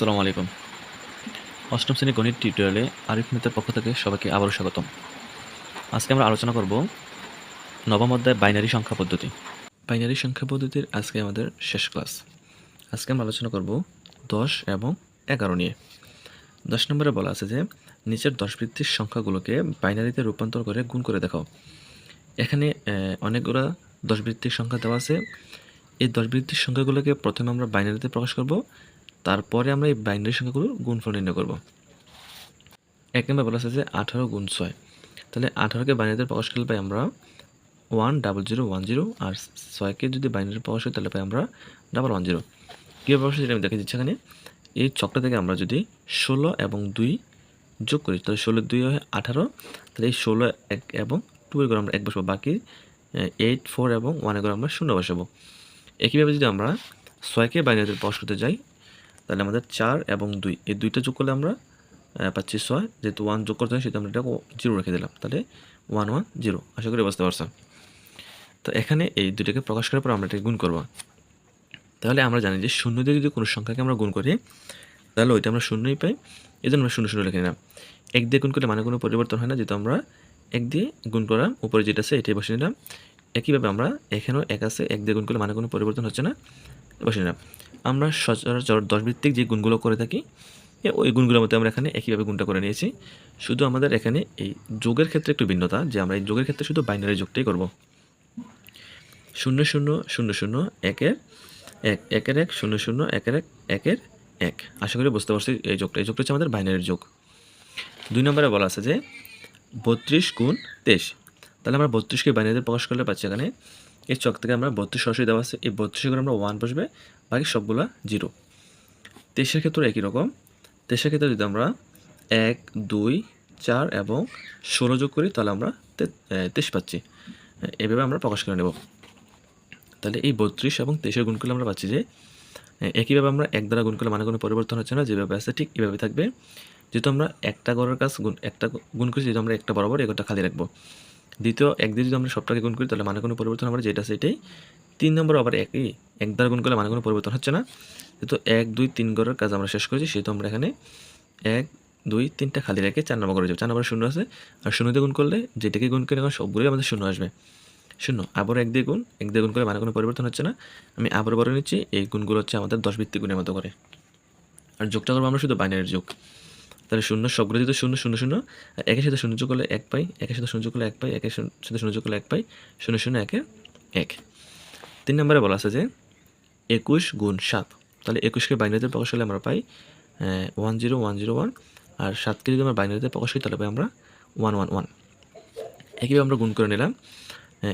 আসসালামু আলাইকুম। অষ্টম শ্রেণি গণিত টিউটোরিয়ালে আরিফ মিতের পক্ষ থেকে সবাইকে আবারও স্বাগতম। আজকে আমরা আলোচনা করব নবম অধ্যায় বাইনারি সংখ্যা পদ্ধতি। বাইনারি সংখ্যা পদ্ধতির আজকে আমাদের শেষ ক্লাস। আজকে আমরা আলোচনা করব দশ এবং এগারো নিয়ে। দশ নম্বরে বলা আছে যে, নিচের দশ বৃত্তির সংখ্যাগুলোকে বাইনারিতে রূপান্তর করে গুণ করে দেখাও। এখানে অনেকগুলো দশ বৃত্তির সংখ্যা দেওয়া আছে। এই দশ বৃত্তির সংখ্যাগুলোকে প্রথমে আমরা বাইনারিতে প্রকাশ করব। তারপরে আমরা এই বাইনারি সংখ্যাগুলোর গুণফল নির্ণয় করব। এক নম্বর বলা আছে যে আঠারো গুণ ছয়। তাহলে আঠারোকে বাইনারিতে প্রকাশ করলে পাই আমরা one double zero one zero আর ছয়কে যদি বাইনারি প্রকাশ করি তাহলে পাই আমরা ডাবল ওয়ান জিরো। কীভাবে প্রকাশ সেটা আমি দেখে দিচ্ছি এখানে। এই চকটা থেকে আমরা যদি ষোলো এবং দুই যোগ করি, তাহলে ষোলো দুই হয় আঠারো। তাহলে এই ষোলো এক এবং টু এর করে আমরা এক বসাবো, বাকি এইট ফোর এবং ওয়ানে করে আমরা শূন্য বসাবো। একইভাবে যদি আমরা ছয়কে বাইনারিতে প্রকাশ করতে যাই তাহলে আমাদের চার এবং দুই। এই দুইটা যোগ করলে আমরা পাচ্ছি ছয়। যেহেতু ওয়ান যোগ করতে হয় সেটা আমরা এটা জিরো রেখে দিলাম। তাহলে ওয়ান ওয়ান জিরো আশা করি বুঝতে পারছ তো এখানে এই দুইটাকে প্রকাশ করার পর আমরা এটাকে গুণ করব। তাহলে আমরা জানি যে শূন্য দিয়ে যদি কোনো সংখ্যাকে আমরা গুণ করি, তাহলে ওইটা আমরা শূন্যই পাই। এই জন্য আমরা শূন্য শূন্য লিখে নিলাম। এক দিয়ে গুণ করলে মানে কোনো পরিবর্তন হয় না, যেহেতু আমরা এক দিয়ে গুণ করাম উপরে যেটা আছে, এটাই বসে নিলাম। একইভাবে আমরা এখানেও এক আছে, এক দিয়ে গুণ করলে মানে কোনো পরিবর্তন হচ্ছে না। বসে নিলাম আমরা সচরাচর দশ ভিত্তিক যে গুণগুলো করে থাকি ওই গুণগুলোর মধ্যে আমরা এখানে একইভাবে গুণটা করে নিয়েছি। শুধু আমাদের এখানে এই যোগের ক্ষেত্রে একটু ভিন্নতা, যে আমরা এই যোগের ক্ষেত্রে শুধু বাইনারি যোগটাই করব। শূন্য শূন্য শূন্য শূন্য, একের এক একের এক, শূন্য শূন্য, একের এক একের এক। আশা করি বুঝতে পারছি এই যোগটা। এই যোগটা হচ্ছে আমাদের বাইনারির যোগ। দুই নম্বরে বলা আছে যে বত্রিশ গুণ তেইশ। তাহলে আমরা বত্রিশকে বাইনারিতে প্রকাশ করলে পাচ্ছি এখানে এই চক থেকে আমরা বত্রিশ সরাসরি দেওয়া আছে। এই বত্রিশে করে আমরা ওয়ান বসবে, বাকি সবগুলা জিরো তেইশের ক্ষেত্রে একই রকম। তেইশের ক্ষেত্রে যদি আমরা এক, দুই, চার এবং ষোলো যোগ করি, তাহলে আমরা তেইশ পাচ্ছি। এভাবে আমরা প্রকাশ করে নেব। তাহলে এই বত্রিশ এবং তেইশের গুণ করলে আমরা পাচ্ছি যে একইভাবে আমরা এক দ্বারা গুণ করলে মানে কোনো পরিবর্তন হচ্ছে না, যেভাবে আছে ঠিক এভাবে থাকবে। যেহেতু আমরা একটা গড়ের কাজ গুণ, একটা গুণ করি যেহেতু আমরা একটা বরাবর এগোটা খালি রাখব। দ্বিতীয় এক দিয়ে যদি আমরা সবটাকে গুণ করি তাহলে মানে কোনো পরিবর্তন না, যেটা সেটাই। তিন নম্বর আবার একই এক দ্বারা গুণ করলে মানে কোনো পরিবর্তন হচ্ছে না। যেহেতু এক দুই তিন গড়ের কাজ আমরা শেষ করেছি সেহেতু আমরা এখানে এক দুই তিনটা খালি রেখে চার নম্বর করে যাব। চার নম্বর শূন্য আছে আর শূন্য দিয়ে গুণ করলে যেটাকে গুণ করে এখন সবগুলোই আমাদের শূন্য আসবে। শূন্য আবার এক দিয়ে গুণ এক দিয়ে গুণ করে মানে কোনো পরিবর্তন হচ্ছে না। আমি আবার বলে নিচ্ছি এই গুণগুলো হচ্ছে আমাদের দশ ভিত্তিক গুণের মতো করে। আর যোগটা করব আমরা শুধু বাইনারির যোগ। তাহলে শূন্য সবগুলো যেহেতু শূন্য শূন্য শূন্য, আর একের সাথে শূন্য যোগ করলে এক পাই, একের সাথে শূন্য যোগ করলে এক পাই, একের সাথে শূন্য যোগ করলে এক পাই, শূন্য শূন্য, একে এক। তিন নম্বরে বলা আছে যে একুশ গুণ সাত, তাহলে একুশকে বাইনারিতে প্রকাশ করলে আমরা পাই one zero one zero one আর সাতকে যদি আমরা বাইনারিতে প্রকাশ করি তাহলে পাই আমরা ওয়ান ওয়ান ওয়ান একইভাবে আমরা গুণ করে নিলাম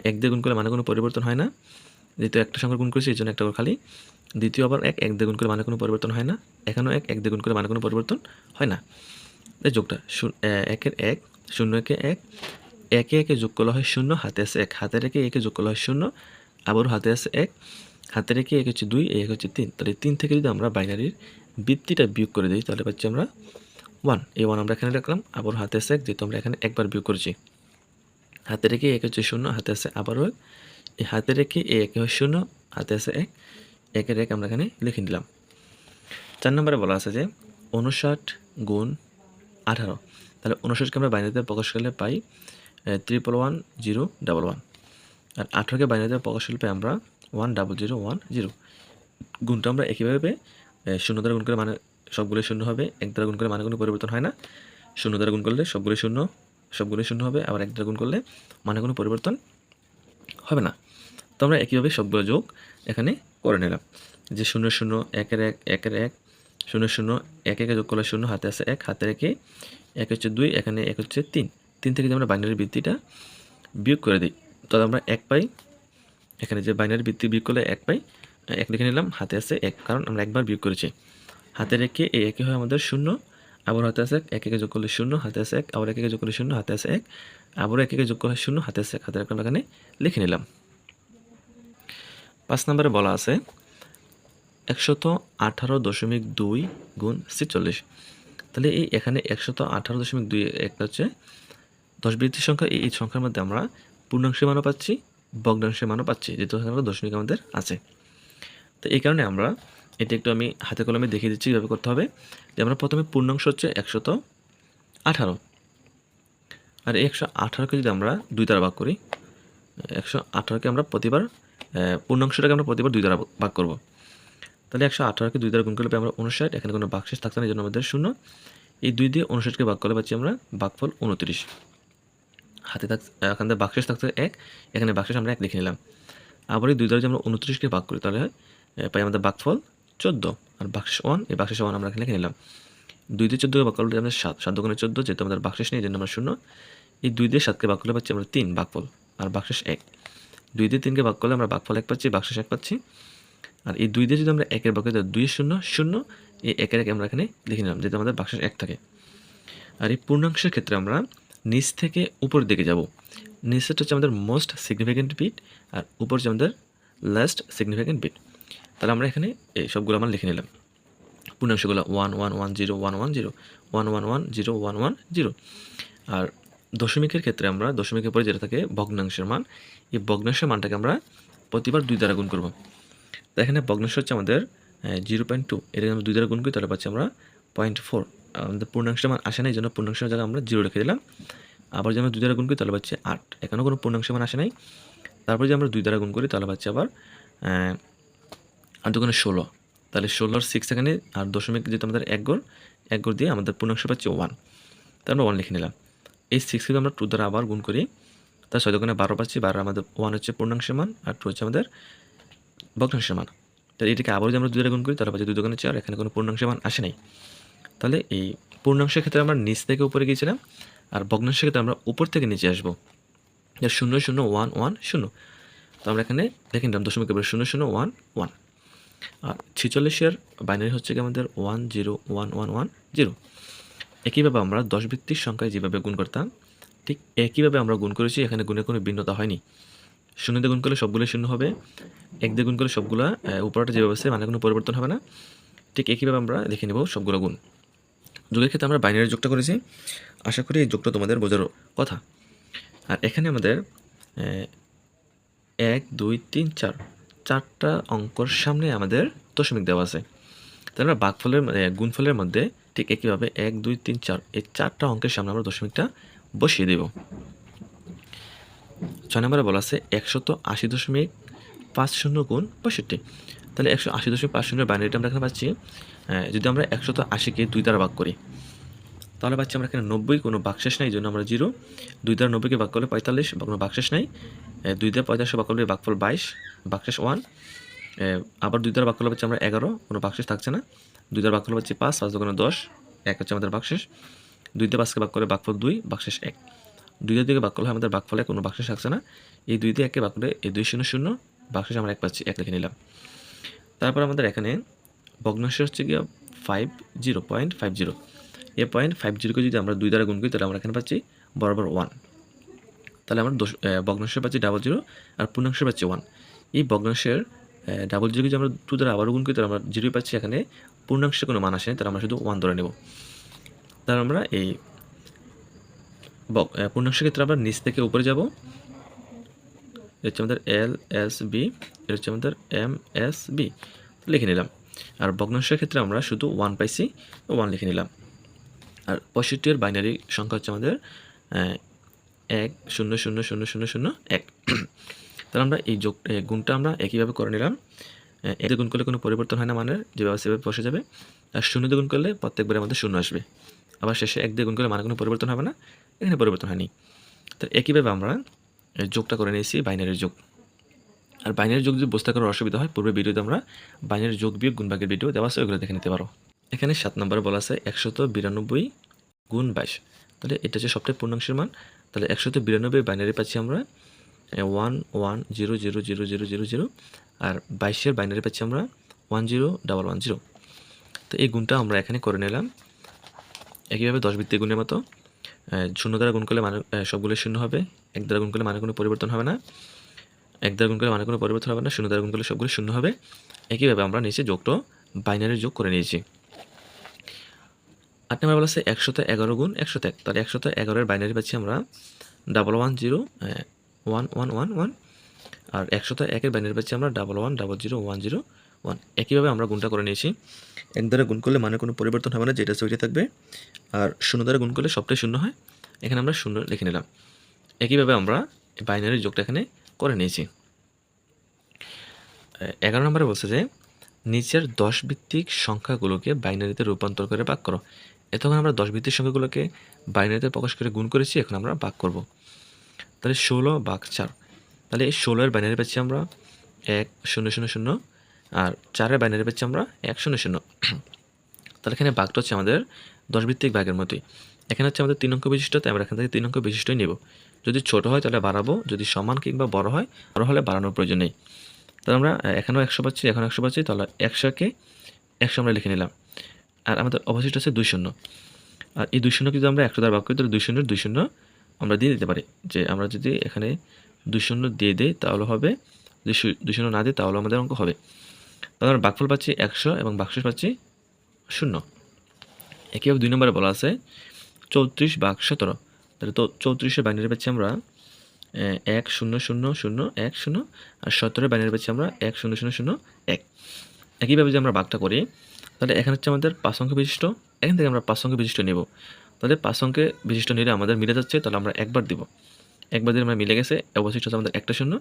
এক দিয়ে গুণ করলে মানে কোনো পরিবর্তন হয় না, যেহেতু একটা সংখ্যা গুণ করেছি, এই জন্য একটা খালি। দ্বিতীয় আবার এক এক দিয়ে গুণ করে মানে কোনো পরিবর্তন হয় না। এখানেও এক এক দিয়ে গুণ করে মানে কোনো পরিবর্তন হয় না। এই যোগটা একের এক, শূন্য একে এক, একে একে যোগ করলে হয় শূন্য, হাতে আছে এক। হাতে রেখে একে যোগ করলে হয় শূন্য, আবারও হাতে আছে এক, হাতে রেখে এক হচ্ছে দুই, এক হচ্ছে তিন। তাহলে তিন থেকে যদি আমরা বাইনারির বৃত্তিটা বিয়োগ করে দিই, তাহলে পাচ্ছি আমরা ওয়ান এই ওয়ান আমরা এখানে রাখলাম আবার হাতে আছে এক, যেহেতু আমরা এখানে একবার বিয়োগ করেছি। হাতে রেখে এক হচ্ছে শূন্য, হাতে আছে আবারও এক। এই হাতে রেখে এ একে হয় শূন্য, হাতে আছে এক। একের এক আমরা এখানে লিখে নিলাম। চার নম্বরে বলা আছে যে উনষাট গুণ আঠারো। তাহলে উনষাটকে আমরা বাইনারিতে প্রকাশ করলে পাই triple one zero double one আর আঠারোকে বাইনারিতে প্রকাশ করলে পাই আমরা one double zero one zero গুণটা আমরা একইভাবে শূন্য দ্বারা গুণ করে মানে সবগুলো শূন্য হবে, এক দ্বারা গুণ করে মানে কোনো পরিবর্তন হয় না। শূন্য দ্বারা গুণ করলে সবগুলো শূন্য সবগুলো শূন্য হবে, আবার এক দ্বারা গুণ করলে মানে কোনো পরিবর্তন হবে না। তো আমরা একইভাবে সবগুলো যোগ এখানে করে নিলাম। যে শূন্য শূন্য একের এক একের এক, শূন্য শূন্য, এক একে যোগ করলে শূন্য, হাতে আছে এক হাতে রেখে এক হচ্ছে দুই, এখানে এক হচ্ছে তিন। তিন থেকে যদি আমরা বাইনারি বৃত্তিটা বিয়োগ করে দিই, তাহলে আমরা এক পাই। এখানে যে বাইনারি বৃত্তি বিয়োগ করলে এক পাই, এক লিখে নিলাম, হাতে আছে এক, কারণ আমরা একবার বিয়োগ করেছি। হাতে রেখে এই একই হয় আমাদের শূন্য, আবার হাতে আছে এক এক যোগ করলে শূন্য, হাতে আছে এক, আবার এক একে যোগ করলে শূন্য, হাতে আছে এক আবারও এক একে যোগ করলে শূন্য, হাতে আছে এক হাতে রাখলাম এখানে লিখে নিলাম। পাঁচ নম্বরে বলা আছে, একশত আঠারো দশমিক দুই গুণ ছেচল্লিশ। তাহলে এই এখানে একশত আঠারো দশমিক দুই একটা হচ্ছে দশ বৃদ্ধির সংখ্যা। এই সংখ্যার মধ্যে আমরা পূর্ণাংশের মানও পাচ্ছি, ভগ্নাংশের মানও পাচ্ছি, যেহেতু এখানে দশমিক আমাদের আছে। তো এই কারণে আমরা এটি একটু আমি হাতে কলমে দেখিয়ে দিচ্ছি কীভাবে করতে হবে। যে আমরা প্রথমে পূর্ণাংশ হচ্ছে একশত আঠারো। আর একশো আঠারোকে যদি আমরা দুই দ্বারা ভাগ করি একশো আঠারোকে আমরা প্রতিবার পূর্ণাংশটাকে আমরা প্রতিবার দুই দ্বারা ভাগ করব। তাহলে একশো আঠারোকে দুই দ্বারা গুণ করলে আমরা উনষাট এখানে কোনো বাক্সেস থাকছে না, এই জন্য আমাদের শূন্য। এই দুই দিয়ে উনষাটকে ভাগ করলে পাচ্ছি আমরা ভাগফল উনত্রিশ হাতে থাক এখান থেকে বাক্সেস থাকছে এক, এখানে বাক্সেস আমরা এক লিখে নিলাম। আবার এই দুই দ্বারা যদি আমরা উনত্রিশকে ভাগ করি, তাহলে পাই আমাদের বাঘফল চোদ্দ। আর বাক্সেস ওয়ান, এই বাক্সেস ওয়ান আমরা এখানে লিখে নিলাম। দুই দিয়ে চোদ্দোকে ভাগ করলে আমাদের সাত সাত দোকানে চোদ্দ, যেহেতু আমাদের বাক্সেস নেই, এই জন্য আমরা শূন্য। এই দুই দিয়ে সাতকে ভাগ করলে পাচ্ছি আমরা তিন বাঘফল আর বাক্সেস এক। দুই দিয়ে তিনকে ভাগ করলে আমরা বাঘফল এক পাচ্ছি বাক্সেস এক পাচ্ছি। আর এই দুই দিয়ে যদি আমরা একের করি দুই শূন্য শূন্য, এই একের এক আমরা এখানে লিখে নিলাম, যেহেতু আমাদের বাক্সেস এক থাকে। আর এই পূর্ণাংশের ক্ষেত্রে আমরা নিচ থেকে উপরের দিকে যাব। নিচেরটা হচ্ছে আমাদের মোস্ট সিগনিফিক্যান্ট বিট আর উপর হচ্ছে আমাদের লাস্ট সিগনিফিক্যান্ট বিট তাহলে আমরা এখানে এই সবগুলো আমরা লিখে নিলাম। পূর্ণাংশগুলো one one one zero one one zero one one one zero one one zero আর দশমিকের ক্ষেত্রে আমরা দশমিকের পরে যেটা থাকে ভগ্নাংশের মান, এই ভগ্নাংশের মানটাকে আমরা প্রতিবার দুই দ্বারা গুণ করব। তো এখানে ভগ্নাংশ হচ্ছে আমাদের জিরো পয়েন্ট টু এটাকে আমরা দুই দ্বারা গুণ করি, তাহলে পাচ্ছি আমরা পয়েন্ট ফোর আমাদের পূর্ণাংশের মান আসে নাই এই জন্য পূর্ণাংশের জায়গায় আমরা জিরো রেখে দিলাম। আবার যদি আমরা দুই দ্বারা গুণ করি, তাহলে পাচ্ছি আট। এখানেও কোনো পূর্ণাংশের মান আসে নাই। তারপর যদি আমরা দুই দ্বারা গুণ করি, তাহলে পাচ্ছি আবার আর দোকানে ষোলো। তাহলে ষোলোর সিক্স এখানে, আর দশমিক যেহেতু আমাদের এক গড় এক গড় দিয়ে আমাদের পূর্ণাংশ পাচ্ছি ওয়ান তার আমরা ওয়ান লিখে নিলাম। এই সিক্সকে আমরা টু দ্বারা আবার গুণ করি। তার ছয় দোকানে বারো পাচ্ছি বারো আমাদের ওয়ান হচ্ছে পূর্ণাংশের মান আর টু হচ্ছে আমাদের ভগ্নাংশের মান। তাহলে এটাকে আবার যদি আমরা দুই দ্বারা গুণ করি, তাহলে পাচ্ছি দুই দোকানে চার, এখানে কোনো পূর্ণাংশের মান আসে নাই। তাহলে এই পূর্ণাংশের ক্ষেত্রে আমরা নিচ থেকে উপরে গিয়েছিলাম, আর ভগ্নাংশের ক্ষেত্রে আমরা উপর থেকে নিচে আসব। শূন্য শূন্য ওয়ান ওয়ান শূন্য। তো আমরা এখানে দেখে নিলাম দশমিক উপরে শূন্য শূন্য ওয়ান ওয়ান আর ছিচল্লিশের বাইনারি হচ্ছে কি আমাদের one zero one one one zero একইভাবে আমরা দশ ভিত্তিক সংখ্যায় যেভাবে গুণ করতাম, ঠিক একইভাবে আমরা গুণ করেছি, এখানে গুণের কোনো ভিন্নতা হয়নি। শূন্য দিয়ে গুণ করলে সবগুলো শূন্য হবে এক দিয়ে গুণ করলে সবগুলো উপরটা যেভাবে আছে মানে কোনো পরিবর্তন হবে না। ঠিক একইভাবে আমরা দেখে নেব সবগুলো গুণ। যোগের ক্ষেত্রে আমরা বাইনারি যোগটা করেছি। আশা করি এই যোগটা তোমাদের বোঝার কথা। আর এখানে আমাদের এক, দুই, তিন, চার, চারটা অঙ্কর সামনে আমাদের দশমিক দেওয়া আছে। তাহলে আমরা বাঘফলের গুণফলের মধ্যে ঠিক একইভাবে এক, দুই, তিন, চার, এই চারটা অঙ্কের সামনে আমরা দশমিকটা বসিয়ে দেব। ছয় নম্বরে বলা আছে একশত আশি দশমিক পাঁচ শূন্য গুণ পঁয়ষট্টি। তাহলে একশো আশি দশমিক পাঁচ শূন্যের বাইনারিটা আমরা এখানে পাচ্ছি। যদি আমরা একশত আশিকে দুই দ্বারা ভাগ করি, তাহলে পাচ্ছি আমরা এখানে নব্বই কোনো বাকশেষ নাই জন্য আমরা জিরো। দুই দ্বারা নব্বইকে ভাগ করলে পঁয়তাল্লিশ বা কোনো বাকশেষ নাই। দুই দ্বারা পঁয়তাল্লিশ ভাগ করলে বাকফল বাইশ বাকশেষ ওয়ান। আবার দুই দ্বারা করলে পাচ্ছি আমরা এগারো কোনো বাকশেষ থাকছে না। দুই দ্বারা করলে পাচ্ছি পাঁচ পাঁচ দোকানে দশ এক হচ্ছে আমাদের বাকশেষ দুই দিয়ে পাঁচকে ভাগ করলে বাকফল দুই বাকশেষ এক। দুই দিকে ভাগ করলে আমাদের বাকফলে কোনো বাকশেষ থাকছে না। এই দুই দিয়ে একে ভাগ করে এই দুই শূন্য শূন্য বাকশেষ আমরা এক পাচ্ছি এক লিখে নিলাম। তারপর আমাদের এখানে ভগ্নাংশ হচ্ছে গিয়ে five zero point five zero এ পয়েন্ট ফাইভ জিরোকে যদি আমরা দুই দ্বারা গুণ করি তাহলে আমরা এখানে পাচ্ছি বরাবর ওয়ান তাহলে আমরা আহ, ভগ্নাংশে পাচ্ছি ডাবল জিরো আর পূর্ণাংশে পাচ্ছি ওয়ান এই ভগ্নাংশের ডাবল জিরোকে যদি আমরা টু দ্বারা আবারও গুণ করি, তাহলে আমরা জিরোই পাচ্ছি এখানে। পূর্ণাংশে কোনো মান আসেনি তাহলে আমরা শুধু ওয়ান ধরে নেব। তাহলে আমরা এই পূর্ণাংশের ক্ষেত্রে আমরা নিচ থেকে উপরে যাব। হচ্ছে আমাদের এল এস বি এটা হচ্ছে আমাদের এম এস বি লিখে নিলাম। আর ভগ্নাংশের ক্ষেত্রে আমরা শুধু ওয়ান পাইছি ওয়ান লিখে নিলাম। আর পঁয়ষট্টির বাইনারি সংখ্যা হচ্ছে আমাদের এক, শূন্য শূন্য শূন্য শূন্য শূন্য, এক। তাহলে আমরা এই যোগ গুণটা আমরা একইভাবে করে নিলাম। এতে গুণ করলে কোনো পরিবর্তন হয় না, মানের যেভাবে সেভাবে বসে যাবে। আর শূন্য দিয়ে গুণ করলে প্রত্যেকবারের মধ্যে শূন্য আসবে। আবার শেষে এক দিয়ে গুণ করলে মানে কোনো পরিবর্তন হবে না, এখানে পরিবর্তন হয়নি। তো একইভাবে আমরা যোগটা করে নিয়েছি বাইনারির যোগ। আর বাইনারি যোগ যদি বুঝতে করার অসুবিধা হয় পূর্বে ভিডিওতে আমরা বাইনারি যোগ বিয়োগ গুণভাগের ভিডিও দেওয়া আছে ওইগুলো দেখে নিতে পারো। এখানে সাত নম্বরে বলা আছে একশত বিরানব্বই গুণ বাইশ। তাহলে এটা হচ্ছে সবটাই পূর্ণাংশের মান। তাহলে একশত বিরানব্বই বাইনারি পাচ্ছি আমরা। One one zero zero zero zero zero zero আর বাইশের বাইনারি পাচ্ছি আমরা one zero double one zero. তো এই গুণটা আমরা এখানে করে নিলাম। একইভাবে দশ ভিত্তিক গুণের মতো শূন্য দ্বারা গুণ করলে মানে সবগুলো শূন্য হবে। এক দ্বারা গুণ করলে মানে কোনো পরিবর্তন হবে না। এক দ্বারা গুণ করলে মানে কোনো পরিবর্তন হবে না। শূন্য দ্বারা গুণ করলে সবগুলো শূন্য হবে। একইভাবে আমরা নিচে যোগটা বাইনারি যোগ করে নিয়েছি। আট নম্বর বলা আছে একশত এগারো গুণ একশত এক। তাহলে একশত এগারোর বাইনারি পাচ্ছি আমরা double one zero one one one one. আর একশত একের বাইনের পাচ্ছি আমরা double one double zero one zero one একইভাবে আমরা গুণটা করে নিয়েছি। এক দ্বারা গুণ করলে মানে কোনো পরিবর্তন হবে না, যেটা সেটা থাকবে। আর শূন্য দ্বারা গুণ করলে সবটাই শূন্য হয়। এখানে আমরা শূন্য লিখে নিলাম। একইভাবে আমরা বাইনারি যোগটা এখানে করে নিয়েছি। এগারো নম্বরে বলছে যে, নিচের দশ ভিত্তিক সংখ্যাগুলোকে বাইনারিতে রূপান্তর করে ভাগ করো। এতক্ষণ আমরা দশ ভিত্তিক সংখ্যাগুলোকে বাইনারিতে প্রকাশ করে গুণ করেছি, এখন আমরা ভাগ করব। তাহলে ষোলো ভাগ চার। তাহলে এই ষোলোর বাইনারি পাচ্ছি আমরা এক শূন্য শূন্য শূন্য আর চারের বাইনারি পাচ্ছি আমরা এক শূন্য শূন্য। তাহলে এখানে ভাগটা হচ্ছে আমাদের দশ ভিত্তিক ভাগের মতোই। এখানে হচ্ছে আমাদের তিন অঙ্ক বিশিষ্ট, তাই আমরা এখান থেকে তিন অঙ্ক বিশিষ্টই নেব। যদি ছোট হয় তাহলে বাড়াবো, যদি সমান কিংবা বড় হয়, বড় হলে বাড়ানোর প্রয়োজন নেই। তাহলে আমরা এখানেও একশো পাচ্ছি, এখন একশো পাচ্ছি, তাহলে একশোকে একশো আমরা লিখে নিলাম। আর আমাদের অবশিষ্ট আছে দুই শূন্য। আর এই দুই শূন্য যদি আমরা একশো দ্বারা ভাগ করি তাহলে দুই শূন্যের দুই শূন্য আমরা দিয়ে দিতে পারি। যে আমরা যদি এখানে দুই শূন্য দিয়ে দিই, তাহলে হবে, দুই শূন্য না দিই, তাহলে আমাদের অঙ্ক হবে। তাহলে আমরা ভাগফল পাচ্ছি একশো এবং বাক্সেস পাচ্ছি শূন্য। একইভাবে দুই নম্বরে বলা আছে, চৌত্রিশ বাঘ সতেরো। তাহলে তো চৌত্রিশের বাইনারি পাচ্ছি আমরা এক, শূন্য শূন্য শূন্য, এক, শূন্য, আর সতেরোর বাইনারি পাচ্ছি আমরা এক, শূন্য শূন্য শূন্য, এক। একইভাবে যে আমরা বাঘটা করি, তাহলে এখানে হচ্ছে আমাদের পাঁচ অঙ্ক বিশিষ্ট, এখান থেকে আমরা পাঁচ অঙ্ক বিশিষ্ট নেব। তাহলে পাঁচ অঙ্কে বিশিষ্ট নিলে আমাদের মিলে যাচ্ছে, তাহলে আমরা একবার দিব। একবার দিলে আমরা মিলে গেছে অবশিষ্ট হচ্ছে আমাদের একটা শূন্য।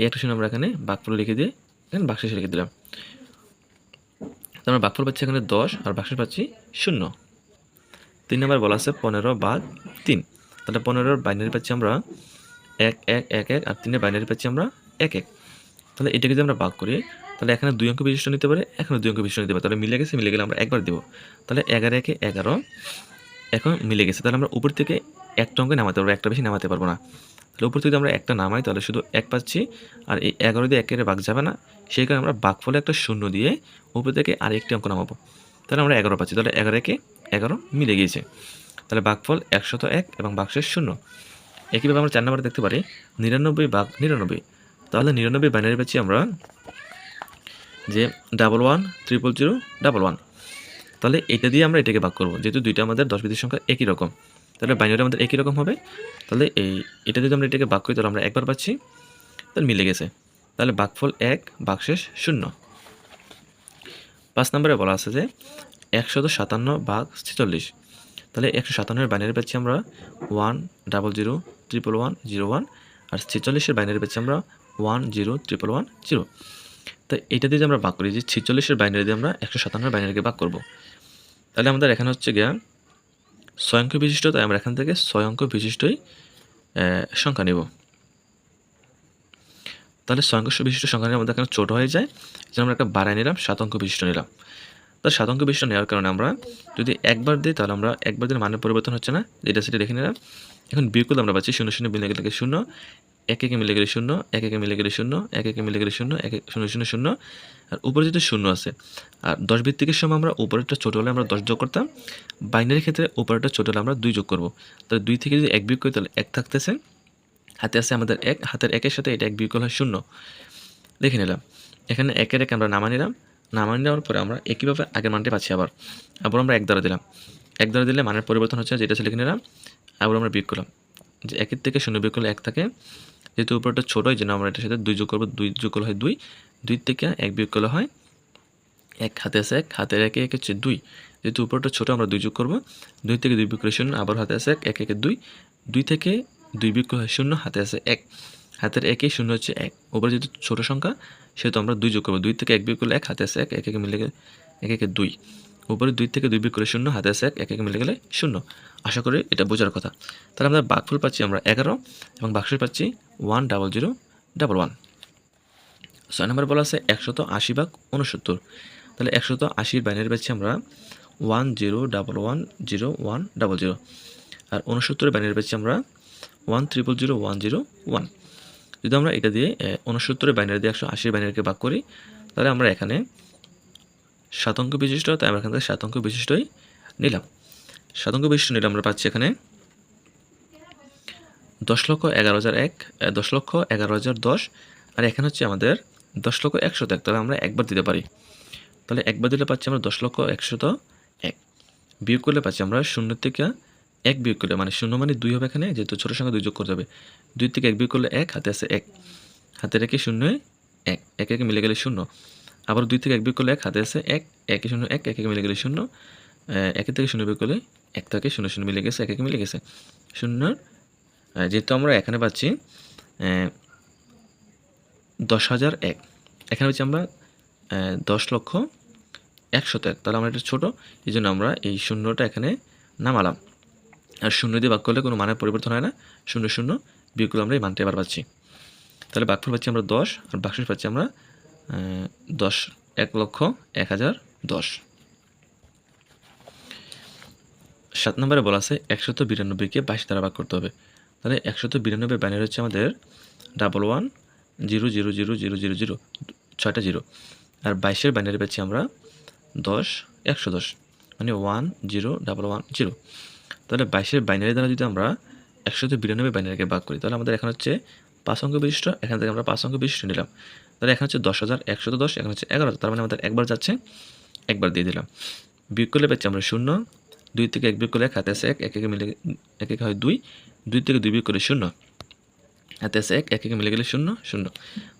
এই একটা শূন্য আমরা এখানে বাঘফল লিখে দিয়ে এখানে বাক্সে লিখে দিলাম। তো আমরা বাঘফল পাচ্ছি এখানে দশ, আর বাক্সে পাচ্ছি শূন্য। তিন নম্বর বলা আছে পনেরো বাঘ তিন। তাহলে পনেরোর বাইনারি পাচ্ছি আমরা এক এক এক এক, আর তিনের বাইনারি পাচ্ছি আমরা এক এক। তাহলে এটাকে যদি আমরা ভাগ করি, তাহলে এখানে দুই অঙ্ক বিশিষ্ট নিতে পারে, এখানে দুই অঙ্ক বিশিষ্ট নিতে পারে। তাহলে মিলে গেছে, মিলে গেলে আমরা একবার দেবো। তাহলে এগারো, একে এগারো এখন মিলে গেছে। তাহলে আমরা উপর থেকে একটা অঙ্কে নামাতে পারব, একটা বেশি নামাতে পারব না। তাহলে উপর থেকে আমরা একটা নামাই, তাহলে শুধু এক পাচ্ছি, আর এই এগারো দিয়ে একের বাঘ যাবে না। সেই কারণে আমরা ভাগফলে একটা শূন্য দিয়ে উপর থেকে আরেকটি অঙ্ক নামাবো। তাহলে আমরা এগারো পাচ্ছি। তাহলে এগারো একে এগারো মিলে গিয়েছে। তাহলে ভাগফল একশত এক এবং বাক্সের শূন্য। একইভাবে আমরা চার নম্বরে দেখতে পারি, নিরানব্বই বাঘ নিরানব্বই। তাহলে নিরানব্বই বাইনারি পাচ্ছি আমরা যে double one triple zero, double one. তাহলে এটা দিয়ে আমরা এটাকে ভাগ করব। যেহেতু দুইটা আমাদের দশ বিধির সংখ্যা একই রকম, তাহলে বাইনারি আমাদের একই রকম হবে। তাহলে এই, এটা যদি আমরা এটাকে ভাগ করি, তাহলে আমরা একবার পাচ্ছি। তাহলে মিলে গেছে। তাহলে ভাগফল এক, ভাগশেষ শূন্য। পাঁচ নম্বরে বলা আছে যে একশত সাতান্ন বাঘ ছেচল্লিশ। তাহলে একশো সাতান্নের বাইনারি পাচ্ছি আমরা one double zero triple one zero one, আর ছেচল্লিশের বাইনারি পাচ্ছি আমরা one zero triple one zero. তো এটা দিয়ে আমরা ভাগ করি, যে ছেচল্লিশের বাইনারি দিয়ে আমরা একশো সাতান্নের বাইনারিকে ভাগ করব। তাহলে আমাদের এখানে হচ্ছে গিয়া ছয় বিশিষ্ট, তাই আমরা এখান থেকে ছয় বিশিষ্টই সংখ্যা নেব। তাহলে অঙ্ক বিশিষ্ট সংখ্যা নিয়ে আমাদের এখানে ছোটো হয়ে যায়। যেন আমরা একটা বাড়ায় নিলাম সাত অঙ্ক বিশিষ্ট নিলাম। তো সাত অঙ্ক বিশিষ্ট নেওয়ার কারণে আমরা যদি একবার দিই, তাহলে আমরা একবার দিলে মানের পরিবর্তন হচ্ছে না। যেটা সেটা দেখে নিলাম। এখন বিয়োগ করলে আমরা পাচ্ছি শূন্য শূন্য মিলে গেলে শূন্য। এক একে মিলে গেলে শূন্য এক একে মিলে গেলে শূন্য এক একে মিলে গেলে শূন্য এক শূন্য শূন্য শূন্য। আর উপরে যেহেতু শূন্য আছে, আর দশ ভিত্তিকের সময় আমরা উপরেরটা ছোটো হলে আমরা দশ যোগ করতাম, বাইনারি ক্ষেত্রে উপরেরটা ছোটো হলে আমরা দুই যোগ করব। তাহলে দুই থেকে যদি এক বিয়োগ করি, তাহলে এক থাকতেছে। হাতে আছে আমাদের এক, হাতের একের সাথে এটা এক বিয়োগ হয় শূন্য। দেখে নিলাম, এখানে একের এক আমরা নামা নিলাম। নামা নেওয়ার পরে আমরা একইভাবে আগের মানটি পাচ্ছি আবার। আবার আমরা এক দ্বারা দিলাম। এক দ্বারা দিলে মানের পরিবর্তন হচ্ছে, যেটা লিখে নিলাম। আবার আমরা বিয়োগ করলাম। যে একের থেকে শূন্য বিয়োগ করলে এক থাকে। যেহেতু উপরটা ছোটো হয় জন্য আমরা এটার সাথে দুই যোগ করব। দুই যোগ করলে হয় দুই। দুই থেকে এক বিয়োগ করলে হয় এক। হাতে আছে এক, হাতের একে এক হচ্ছে দুই। যেহেতু উপরটা ছোটো, আমরা দুই যোগ করব। দুই থেকে দুই বিয়োগ করে শূন্য, আবার হাতে আছে এক এক একে দুই। দুই থেকে দুই বিয়োগ করে হয় শূন্য, হাতে আছে এক। হাতের একে শূন্য হচ্ছে এক। উপরে যেহেতু ছোটো সংখ্যা, সেহেতু আমরা দুই যোগ করব। দুই থেকে এক বিয়োগ করলে এক, হাতে আছে এক এক মিলে গেলে এক, একে দুই। উপরে দুই থেকে দুই বিয়োগ করে শূন্য, হাতে আছে এক এক একে মিলে গেলে শূন্য। আশা করি এটা বোঝার কথা। তাহলে আমরা বাঘফুল পাচ্ছি আমরা এগারো এবং বাক্সের পাচ্ছি one double zero double one ছয় নম্বর বলা আছে একশত আশি ভাগ উনসত্তর তাহলে একশত আশির বাইনারি পাচ্ছি আমরা one zero double one zero one double zero আর উনসত্তরের বাইনারি পাচ্ছি আমরা one triple zero one zero one যদি আমরা এটা দিয়ে উনসত্তরের বাইনারি দিয়ে একশো আশির বাইনারিকে ভাগ করি, তাহলে আমরা এখানে শতাঙ্ক বিশিষ্ট, তাই আমরা এখান থেকে শতাঙ্ক বিশিষ্টই নিলাম। শতাঙ্ক বিশিষ্ট নিলে আমরা পাচ্ছি এখানে দশ লক্ষ এগারো হাজার এক দশ লক্ষ এগারো হাজার দশ আর এখানে হচ্ছে আমাদের দশ লক্ষ একশত এক। তাহলে আমরা একবার দিতে পারি। তাহলে একবার দিলে পাচ্ছি আমরা দশ লক্ষ একশত এক। বিয়োগ করলে পাচ্ছি আমরা শূন্য থেকে এক বিয়োগ করলে মানে শূন্য মানে দুই হবে এখানে যেহেতু ছোটো সংখ্যা দুই যোগ করতে হবে। দুই থেকে এক বিয়োগ করলে এক হাতে আছে এক। হাতে রেখে শূন্য এক এক একে মিলে গেলে শূন্য। আবার দুই থেকে এক বিয়োগ করলে এক হাতে আছে এক একে শূন্য এক একে মিলে গেলে শূন্য। একের থেকে শূন্য বিয়োগ করলে এক থেকে শূন্য শূন্য মিলে গেছে এক একে মিলে গেছে। শূন্য আহ, যেহেতু আমরা এখানে পাচ্ছি দশ হাজার এক। এখানে পাচ্ছি আমরা দশ লক্ষ একশত এক তাহলে আমরা এটা ছোটো, এই জন্য আমরা এই শূন্যটা এখানে নামালাম। আর শূন্য দিয়ে ভাগ করলে কোনো মানের পরিবর্তন হয় না। শূন্য শূন্য বিয়োগ আমরা এই মানটা এবার পাচ্ছি। তাহলে ভাগফল পাচ্ছি আমরা দশ, আর বাক্সেস পাচ্ছি আমরা দশ, এক লক্ষ এক হাজার দশ। সাত নম্বরে বলা আছে, একশত বিরানব্বইকে বাইশ দ্বারা ভাগ করতে হবে। তাহলে একশত বিরানব্বই ব্যানের হচ্ছে আমাদের double one zero zero zero zero zero zero ছয়টা জিরো আর বাইশের বাইনারি পাচ্ছি আমরা দশ, একশো দশ। মানে one zero double one zero তাহলে বাইশের বাইনারি দ্বারা যদি আমরা একশত বিরানব্বই বাইনারিকে ভাগ করি, তাহলে আমাদের এখন হচ্ছে পাঁচ অঙ্ক বিশিষ্ট, এখান থেকে আমরা পাঁচ অঙ্ক বিশিষ্ট নিলাম। তাহলে এখানে হচ্ছে দশ হাজার, একশত দশ, এখন হচ্ছে এগারো তার মানে আমাদের একবার যাচ্ছে, একবার দিয়ে দিলাম। বিয়োগ করলে পাচ্ছি আমরা শূন্য। দুই থেকে এক বিয়োগ করলে এক হাতে আছে এক এক মিলে, এক এক হয় দুই। দুই থেকে দুই বিয়োগ করে শূন্য। হাতে আছে এক এক মিলে গেলে শূন্য শূন্য।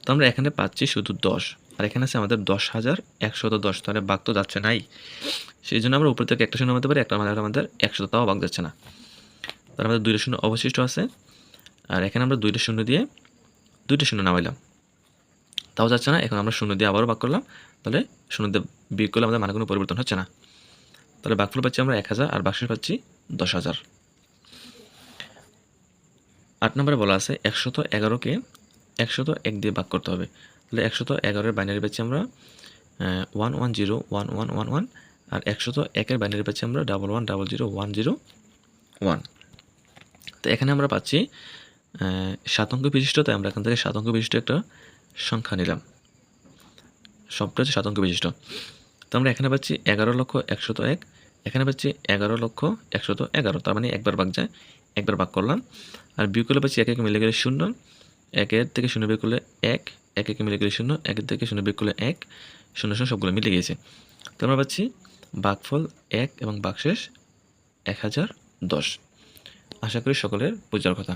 তো আমরা এখানে পাচ্ছি শুধু দশ। আর এখানে আছে আমাদের দশ হাজার একশত দশ। তাহলে বাঘ তো যাচ্ছে নাই। সেই জন্য আমরা উপর থেকে একটা শূন্য নামাতে পারি, একটা আমাদের আমাদের একশত তাও বাঘ যাচ্ছে না। তাহলে আমাদের দুইটা শূন্য অবশিষ্ট আছে। আর এখানে আমরা দুইটা শূন্য দিয়ে দুইটা শূন্য নামাইলাম। তাও যাচ্ছে না, এখন আমরা শূন্য দিয়ে আবারও ভাগ করলাম। তাহলে শূন্য দিয়ে বিয়োগ করলে আমাদের মানে কোনো পরিবর্তন হচ্ছে না। তাহলে বাঘফল পাচ্ছি আমরা এক হাজার, আর বাক্সের পাচ্ছি দশ হাজার। আট নম্বরে বলা আছে একশত এগারোকে একশত এক দিয়ে ভাগ করতে হবে। তাহলে একশত এগারোর বাইনারি পাচ্ছি আমরা one one zero one one one one আর একশত একের বাইনারি পাচ্ছি আমরা double one double zero one zero one তো এখানে আমরা পাচ্ছি আহ, সাত অঙ্ক বিশিষ্ট তাই আমরা এখান থেকে সাত বিশিষ্ট একটা সংখ্যা নিলাম। সবটা হচ্ছে সাত অঙ্ক বিশিষ্ট। তো আমরা এখানে পাচ্ছি এগারো লক্ষ একশত এক এখানে পাচ্ছি এগারো লক্ষ একশত এগারো তার মানে একবার ভাগ যায় একবার ভাগ করলাম। আর বিয়োগ করলে পাচ্ছি এক এক মিলে গেলে শূন্য, একের থেকে শূন্য বিয়োগ করলে এক এক একে মিলে গেলে শূন্য, একের থেকে শূন্য বিয়োগ করলে এক, শূন্য শূন্য সবগুলো মিলে গিয়েছে তো আমরা পাচ্ছি বাঘফল এক এবং বাকশেষ এক হাজার দশ। আশা করি সকলের বোঝার কথা।